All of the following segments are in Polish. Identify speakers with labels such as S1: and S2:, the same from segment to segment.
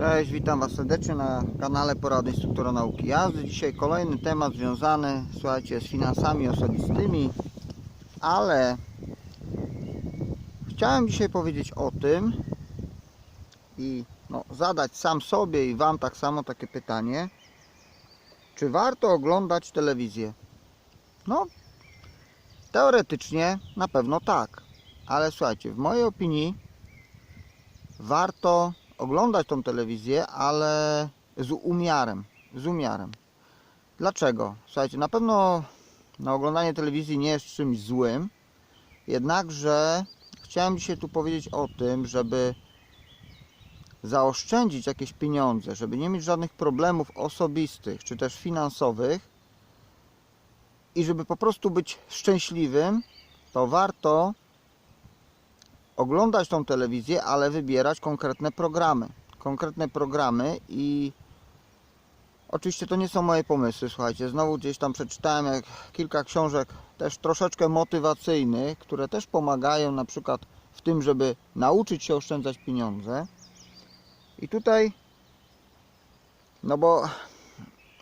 S1: Cześć, witam Was serdecznie na kanale Porady Instruktora Nauki Jazdy. Dzisiaj kolejny temat związany, słuchajcie, z finansami osobistymi, ale chciałem dzisiaj powiedzieć o tym i no, zadać sam sobie i Wam tak samo takie pytanie, czy warto oglądać telewizję? No, teoretycznie na pewno tak, ale słuchajcie, w mojej opinii warto oglądać tą telewizję, ale z umiarem. Z umiarem. Dlaczego? Słuchajcie, na pewno na oglądanie telewizji nie jest czymś złym, jednakże chciałem dzisiaj tu powiedzieć o tym, żeby zaoszczędzić jakieś pieniądze, żeby nie mieć żadnych problemów osobistych czy też finansowych i żeby po prostu być szczęśliwym, to warto oglądać tą telewizję, ale wybierać konkretne programy. Konkretne programy i oczywiście to nie są moje pomysły, słuchajcie. Znowu gdzieś tam przeczytałem jak kilka książek też troszeczkę motywacyjnych, które też pomagają na przykład w tym, żeby nauczyć się oszczędzać pieniądze. I tutaj no bo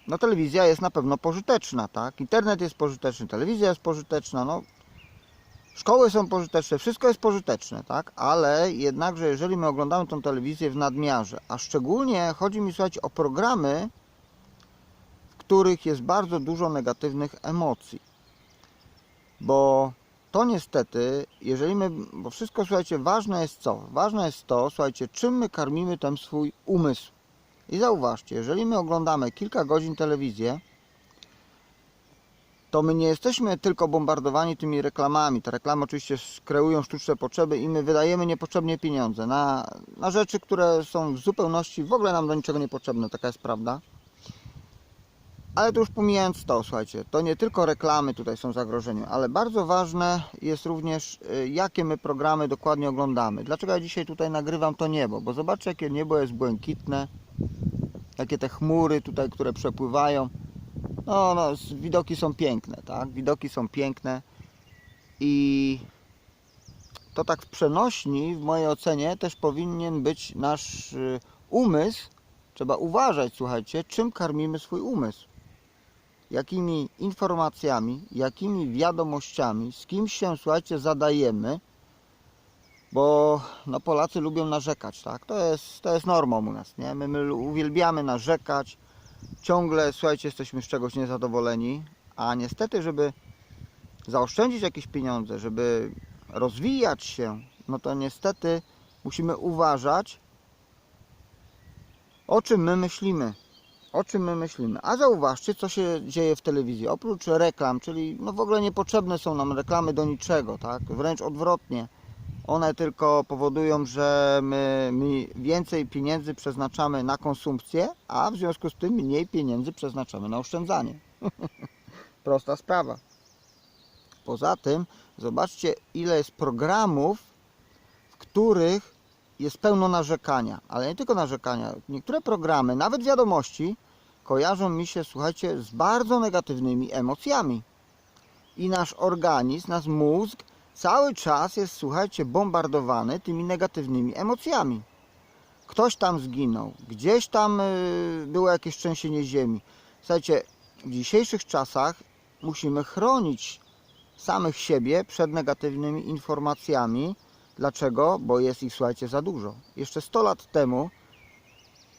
S1: no telewizja jest na pewno pożyteczna, tak? Internet jest pożyteczny, telewizja jest pożyteczna, no Szkoły są pożyteczne, wszystko jest pożyteczne, tak? Ale jednakże, jeżeli my oglądamy tą telewizję w nadmiarze, a szczególnie chodzi mi słuchajcie o programy, w których jest bardzo dużo negatywnych emocji. Bo to niestety, jeżeli my, bo wszystko słuchajcie, ważne jest co? Ważne jest to, słuchajcie, czym my karmimy ten swój umysł. I zauważcie, jeżeli my oglądamy kilka godzin telewizję, to my nie jesteśmy tylko bombardowani tymi reklamami. Te reklamy oczywiście kreują sztuczne potrzeby i my wydajemy niepotrzebnie pieniądze na, na rzeczy, które są w zupełności w ogóle nam do niczego niepotrzebne, taka jest prawda. Ale to już pomijając to, słuchajcie, to nie tylko reklamy tutaj są zagrożeniem, ale bardzo ważne jest również, y, jakie my programy dokładnie oglądamy. Dlaczego ja dzisiaj tutaj nagrywam to niebo? Bo zobaczcie, jakie niebo jest błękitne, jakie te chmury tutaj, które przepływają. No, no, widoki są piękne, tak? Widoki są piękne i to tak w przenośni, w mojej ocenie, też powinien być nasz y, umysł. Trzeba uważać, słuchajcie, czym karmimy swój umysł. Jakimi informacjami, jakimi wiadomościami, z kim się, słuchajcie, zadajemy, bo no, Polacy lubią narzekać, tak? To jest, to jest normą u nas, nie? My, my uwielbiamy narzekać, ciągle, słuchajcie, jesteśmy z czegoś niezadowoleni, a niestety, żeby zaoszczędzić jakieś pieniądze, żeby rozwijać się, no to niestety musimy uważać, o czym my myślimy. O czym my myślimy. A zauważcie, co się dzieje w telewizji. Oprócz reklam, czyli no w ogóle niepotrzebne są nam reklamy do niczego, tak? Wręcz odwrotnie. One tylko powodują, że my, my więcej pieniędzy przeznaczamy na konsumpcję, a w związku z tym mniej pieniędzy przeznaczamy na oszczędzanie. Prosta sprawa. Poza tym, zobaczcie, ile jest programów, w których jest pełno narzekania, ale nie tylko narzekania. Niektóre programy, nawet wiadomości, kojarzą mi się, słuchajcie, z bardzo negatywnymi emocjami. I nasz organizm, nasz mózg cały czas jest, słuchajcie, bombardowany tymi negatywnymi emocjami. Ktoś tam zginął, gdzieś tam y, było jakieś trzęsienie ziemi. Słuchajcie, w dzisiejszych czasach musimy chronić samych siebie przed negatywnymi informacjami. Dlaczego? Bo jest ich, słuchajcie, za dużo. Jeszcze 100 lat temu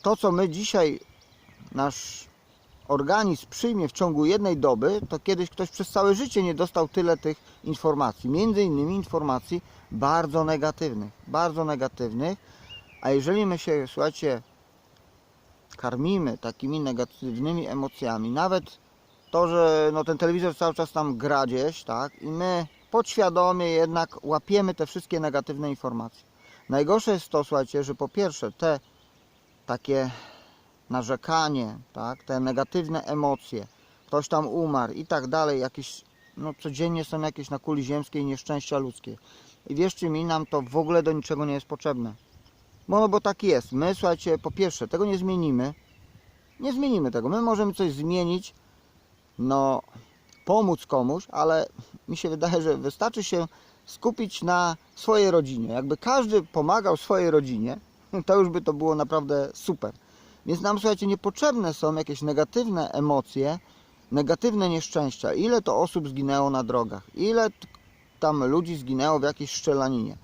S1: to, co my dzisiaj, nasz organizm przyjmie w ciągu jednej doby, to kiedyś ktoś przez całe życie nie dostał tyle tych informacji. Między innymi informacji bardzo negatywnych. Bardzo negatywnych. A jeżeli my się, słuchajcie, karmimy takimi negatywnymi emocjami, nawet to, że no, ten telewizor cały czas tam gra gdzieś, tak, i my podświadomie jednak łapiemy te wszystkie negatywne informacje. Najgorsze jest to, słuchajcie, że po pierwsze te takie narzekanie, tak, te negatywne emocje, ktoś tam umarł i tak dalej, jakieś, no codziennie są jakieś na kuli ziemskiej nieszczęścia ludzkie. I wierzcie mi, nam to w ogóle do niczego nie jest potrzebne. Bo, no bo tak jest. My, słuchajcie, po pierwsze, tego nie zmienimy. Nie zmienimy tego. My możemy coś zmienić, no, pomóc komuś, ale mi się wydaje, że wystarczy się skupić na swojej rodzinie. Jakby każdy pomagał swojej rodzinie, To już by to było naprawdę super. Więc nam, słuchajcie, niepotrzebne są jakieś negatywne emocje, negatywne nieszczęścia. Ile to osób zginęło na drogach? Ile tam ludzi zginęło w jakiejś strzelaninie?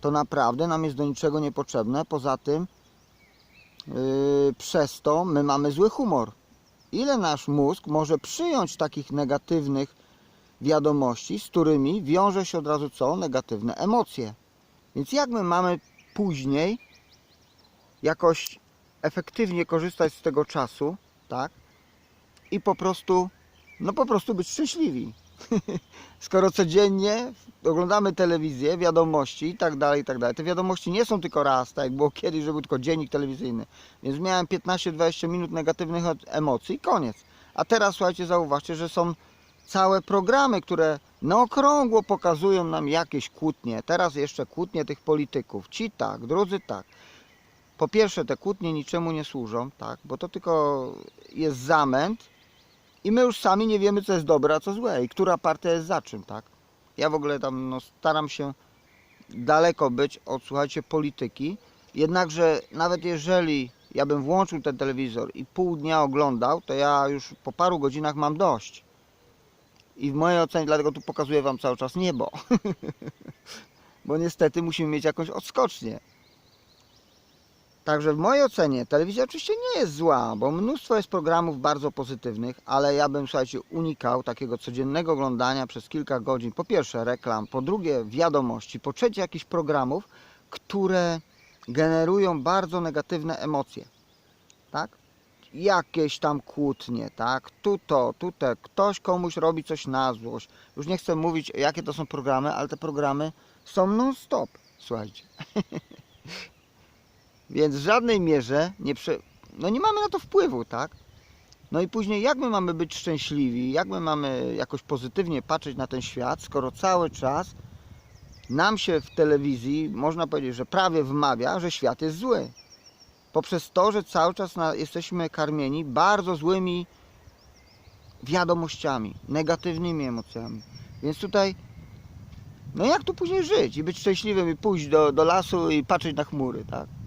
S1: To naprawdę nam jest do niczego niepotrzebne. Poza tym, yy, przez to my mamy zły humor. Ile nasz mózg może przyjąć takich negatywnych wiadomości, z którymi wiąże się od razu co? Negatywne emocje. Więc jak my mamy później jakoś efektywnie korzystać z tego czasu, tak? I po prostu, no po prostu być szczęśliwi. Skoro codziennie oglądamy telewizję, wiadomości i tak dalej, i tak dalej. Te wiadomości nie są tylko raz, tak jak było kiedyś, że był tylko dziennik telewizyjny. Więc miałem 15-20 minut negatywnych emocji i koniec. A teraz słuchajcie, zauważcie, że są całe programy, które na okrągło pokazują nam jakieś kłótnie. Teraz jeszcze kłótnie tych polityków. Ci tak, drudzy tak. Po pierwsze, te kłótnie niczemu nie służą, tak, bo to tylko jest zamęt i my już sami nie wiemy, co jest dobre, a co złe i która partia jest za czym, tak. Ja w ogóle tam no, staram się daleko być od, słuchajcie, polityki. Jednakże nawet jeżeli ja bym włączył ten telewizor i pół dnia oglądał, to ja już po paru godzinach mam dość. I w mojej ocenie, dlatego tu pokazuję Wam cały czas niebo. Bo niestety musimy mieć jakąś odskocznię. Także w mojej ocenie telewizja oczywiście nie jest zła, bo mnóstwo jest programów bardzo pozytywnych, ale ja bym, słuchajcie, unikał takiego codziennego oglądania przez kilka godzin. Po pierwsze reklam, po drugie wiadomości, po trzecie jakichś programów, które generują bardzo negatywne emocje. Tak? Jakieś tam kłótnie, tak? Tu to, tu te, ktoś komuś robi coś na złość. Już nie chcę mówić, jakie to są programy, ale te programy są non-stop, słuchajcie. Więc w żadnej mierze nie, prze... no nie mamy na to wpływu, tak? No i później jak my mamy być szczęśliwi, jak my mamy jakoś pozytywnie patrzeć na ten świat, skoro cały czas nam się w telewizji, można powiedzieć, że prawie wmawia, że świat jest zły. Poprzez to, że cały czas jesteśmy karmieni bardzo złymi wiadomościami, negatywnymi emocjami. Więc tutaj, no jak tu później żyć i być szczęśliwym i pójść do, do lasu i patrzeć na chmury, tak?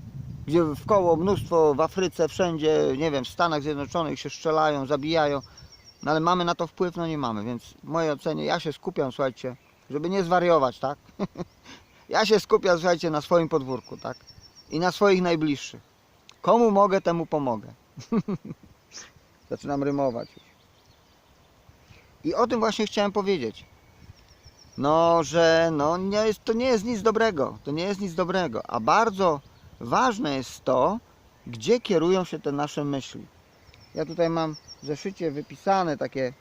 S1: Gdzie w koło mnóstwo w Afryce, wszędzie, nie wiem, w Stanach Zjednoczonych się strzelają, zabijają. No ale mamy na to wpływ? No nie mamy, więc w mojej ocenie ja się skupiam, słuchajcie, żeby nie zwariować, tak? ja się skupiam, słuchajcie, na swoim podwórku, tak? I na swoich najbliższych. Komu mogę, temu pomogę. Zaczynam rymować. I o tym właśnie chciałem powiedzieć. No, że no, nie jest, to nie jest nic dobrego. To nie jest nic dobrego. A bardzo ważne jest to, gdzie kierują się te nasze myśli. Ja tutaj mam w zeszycie wypisane takie,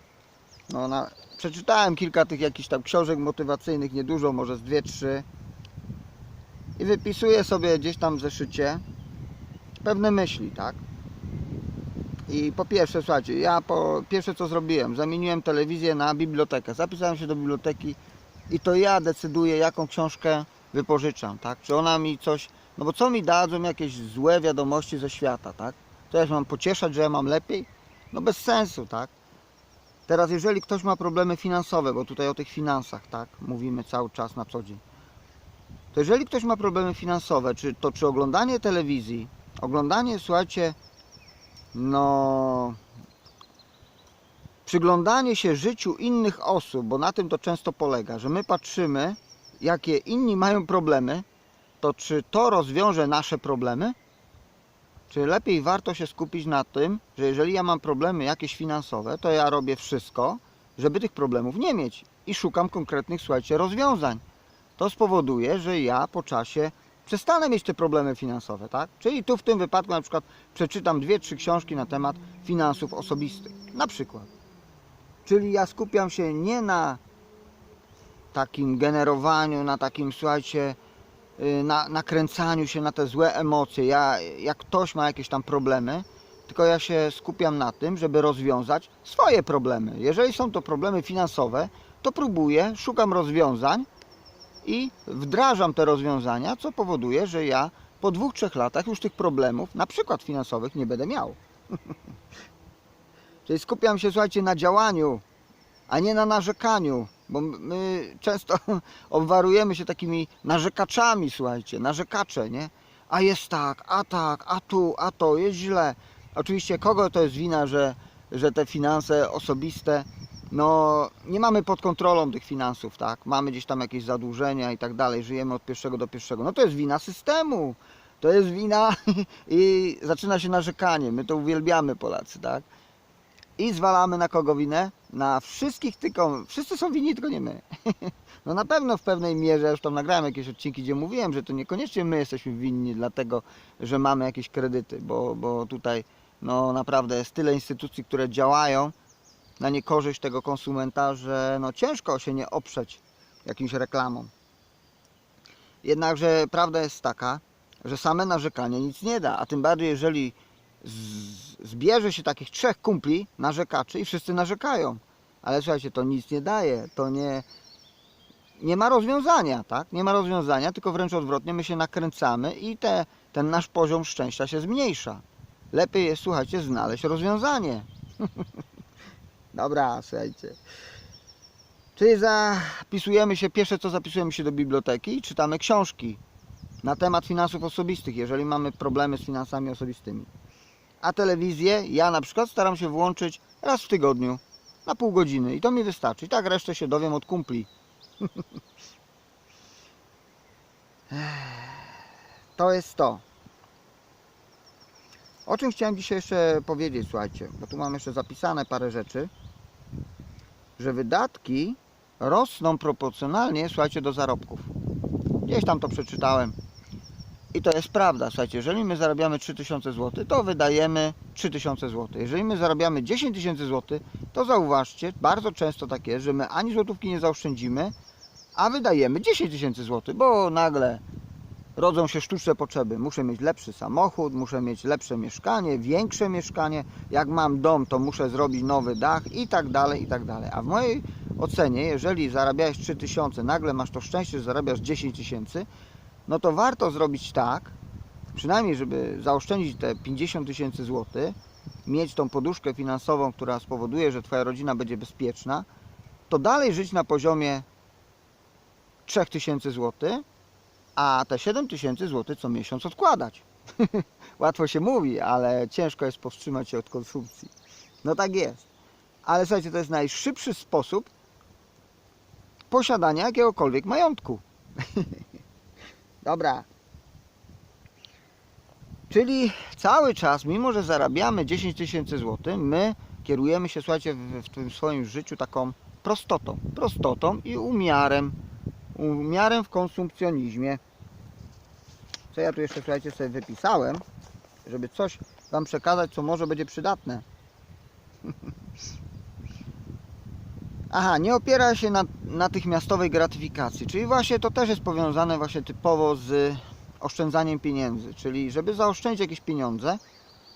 S1: no na, przeczytałem kilka tych jakichś tam książek motywacyjnych, niedużo, może z dwie, trzy. I wypisuję sobie gdzieś tam w zeszycie pewne myśli, tak? I po pierwsze, słuchajcie, ja po pierwsze co zrobiłem, zamieniłem telewizję na bibliotekę. Zapisałem się do biblioteki i to ja decyduję, jaką książkę wypożyczam, tak? Czy ona mi coś, no bo co mi dadzą jakieś złe wiadomości ze świata, tak? To ja się mam pocieszać, że ja mam lepiej? No bez sensu, tak? Teraz jeżeli ktoś ma problemy finansowe, bo tutaj o tych finansach, tak? Mówimy cały czas na co dzień. To jeżeli ktoś ma problemy finansowe, czy to czy oglądanie telewizji, oglądanie, słuchajcie, no przyglądanie się życiu innych osób, bo na tym to często polega, że my patrzymy, jakie inni mają problemy, to czy to rozwiąże nasze problemy? Czy lepiej warto się skupić na tym, że jeżeli ja mam problemy jakieś finansowe, to ja robię wszystko, żeby tych problemów nie mieć i szukam konkretnych, słuchajcie, rozwiązań. To spowoduje, że ja po czasie przestanę mieć te problemy finansowe, tak? Czyli tu w tym wypadku na przykład przeczytam dwie, trzy książki na temat finansów osobistych, na przykład. Czyli ja skupiam się nie na takim generowaniu, na takim, słuchajcie, na, nakręcaniu się na te złe emocje. Ja, jak ktoś ma jakieś tam problemy, tylko ja się skupiam na tym, żeby rozwiązać swoje problemy. Jeżeli są to problemy finansowe, to próbuję, szukam rozwiązań i wdrażam te rozwiązania, co powoduje, że ja po dwóch, trzech latach już tych problemów, na przykład finansowych, nie będę miał. Czyli skupiam się, słuchajcie, na działaniu, a nie na narzekaniu, bo my często obwarujemy się takimi narzekaczami, słuchajcie, narzekacze, nie? a jest tak, a tak, a tu, a to, jest źle. Oczywiście kogo to jest wina, że, że te finanse osobiste, no nie mamy pod kontrolą tych finansów, tak? Mamy gdzieś tam jakieś zadłużenia i tak dalej, żyjemy od pierwszego do pierwszego. No to jest wina systemu. To jest wina i zaczyna się narzekanie. My to uwielbiamy Polacy, tak? I zwalamy na kogo winę? Na wszystkich tylko, wszyscy są winni, tylko nie my. No na pewno w pewnej mierze, tam nagrałem jakieś odcinki, gdzie mówiłem, że to niekoniecznie my jesteśmy winni, dlatego że mamy jakieś kredyty, bo, bo tutaj no naprawdę jest tyle instytucji, które działają na niekorzyść tego konsumenta, że no ciężko się nie oprzeć jakimś reklamom. Jednakże prawda jest taka, że same narzekanie nic nie da, a tym bardziej jeżeli zbierze się takich trzech kumpli narzekaczy i wszyscy narzekają. Ale słuchajcie, to nic nie daje, to nie, nie ma rozwiązania, tak? Nie ma rozwiązania, tylko wręcz odwrotnie, my się nakręcamy i te, ten nasz poziom szczęścia się zmniejsza. Lepiej jest, słuchajcie, znaleźć rozwiązanie. Dobra, słuchajcie. Czyli zapisujemy się, pierwsze co zapisujemy się do biblioteki i czytamy książki na temat finansów osobistych, jeżeli mamy problemy z finansami osobistymi. A telewizję ja na przykład staram się włączyć raz w tygodniu, na pół godziny i to mi wystarczy. I tak resztę się dowiem od kumpli. To jest to. O czym chciałem dzisiaj jeszcze powiedzieć, słuchajcie, bo tu mam jeszcze zapisane parę rzeczy, że wydatki rosną proporcjonalnie, słuchajcie, do zarobków. Gdzieś tam to przeczytałem. I to jest prawda, słuchajcie, jeżeli my zarabiamy 3000 zł, to wydajemy 3000 zł. Jeżeli my zarabiamy 10 tysięcy zł, to zauważcie, bardzo często tak jest, że my ani złotówki nie zaoszczędzimy, a wydajemy 10 tysięcy zł, bo nagle rodzą się sztuczne potrzeby. Muszę mieć lepszy samochód, muszę mieć lepsze mieszkanie, większe mieszkanie. Jak mam dom, to muszę zrobić nowy dach i tak dalej, i tak dalej. A w mojej ocenie, jeżeli zarabiałeś 3000, nagle masz to szczęście, że zarabiasz 10 tysięcy, no to warto zrobić tak, przynajmniej żeby zaoszczędzić te 50 tysięcy złotych, mieć tą poduszkę finansową, która spowoduje, że Twoja rodzina będzie bezpieczna, to dalej żyć na poziomie 3000 złotych, a te 7 tysięcy złotych co miesiąc odkładać. Łatwo się mówi, ale ciężko jest powstrzymać się od konsumpcji. No tak jest. Ale słuchajcie, to jest najszybszy sposób posiadania jakiegokolwiek majątku. Dobra. Czyli cały czas, mimo że zarabiamy 10 tysięcy złotych, my kierujemy się, słuchajcie, w, w tym swoim życiu taką prostotą. Prostotą i umiarem. Umiarem w konsumpcjonizmie. Co ja tu jeszcze, słuchajcie, sobie wypisałem, żeby coś Wam przekazać, co może będzie przydatne. Aha, nie opiera się na natychmiastowej gratyfikacji, czyli właśnie to też jest powiązane właśnie typowo z oszczędzaniem pieniędzy, czyli żeby zaoszczędzić jakieś pieniądze,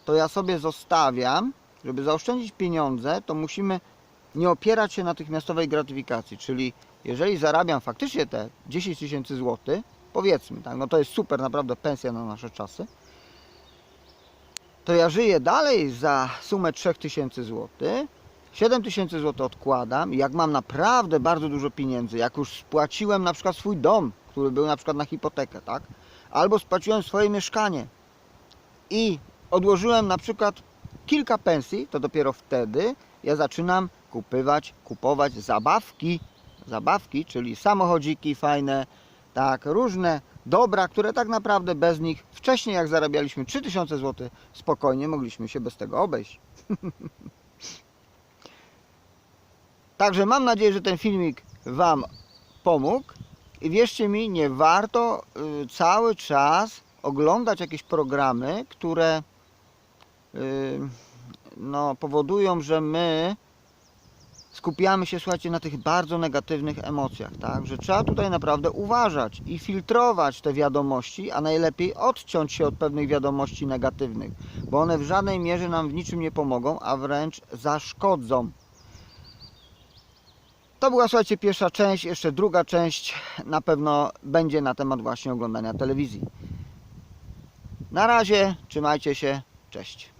S1: to ja sobie zostawiam, żeby zaoszczędzić pieniądze, to musimy nie opierać się na natychmiastowej gratyfikacji, czyli jeżeli zarabiam faktycznie te 10 tysięcy złotych, powiedzmy, tak, no to jest super, naprawdę pensja na nasze czasy, to ja żyję dalej za sumę 3000 złotych, 7 tysięcy złotych odkładam jak mam naprawdę bardzo dużo pieniędzy, jak już spłaciłem na przykład swój dom, który był na przykład na hipotekę, tak? Albo spłaciłem swoje mieszkanie i odłożyłem na przykład kilka pensji, to dopiero wtedy ja zaczynam kupywać, kupować zabawki, zabawki, czyli samochodziki fajne, tak, różne dobra, które tak naprawdę bez nich wcześniej jak zarabialiśmy 3000 zł, spokojnie mogliśmy się bez tego obejść. Także mam nadzieję, że ten filmik Wam pomógł i wierzcie mi, nie warto y, cały czas oglądać jakieś programy, które y, no, powodują, że my skupiamy się, słuchajcie, na tych bardzo negatywnych emocjach, tak? Że trzeba tutaj naprawdę uważać i filtrować te wiadomości, a najlepiej odciąć się od pewnych wiadomości negatywnych, bo one w żadnej mierze nam w niczym nie pomogą, a wręcz zaszkodzą. To była, słuchajcie, pierwsza część, jeszcze druga część na pewno będzie na temat właśnie oglądania telewizji. Na razie, trzymajcie się, cześć.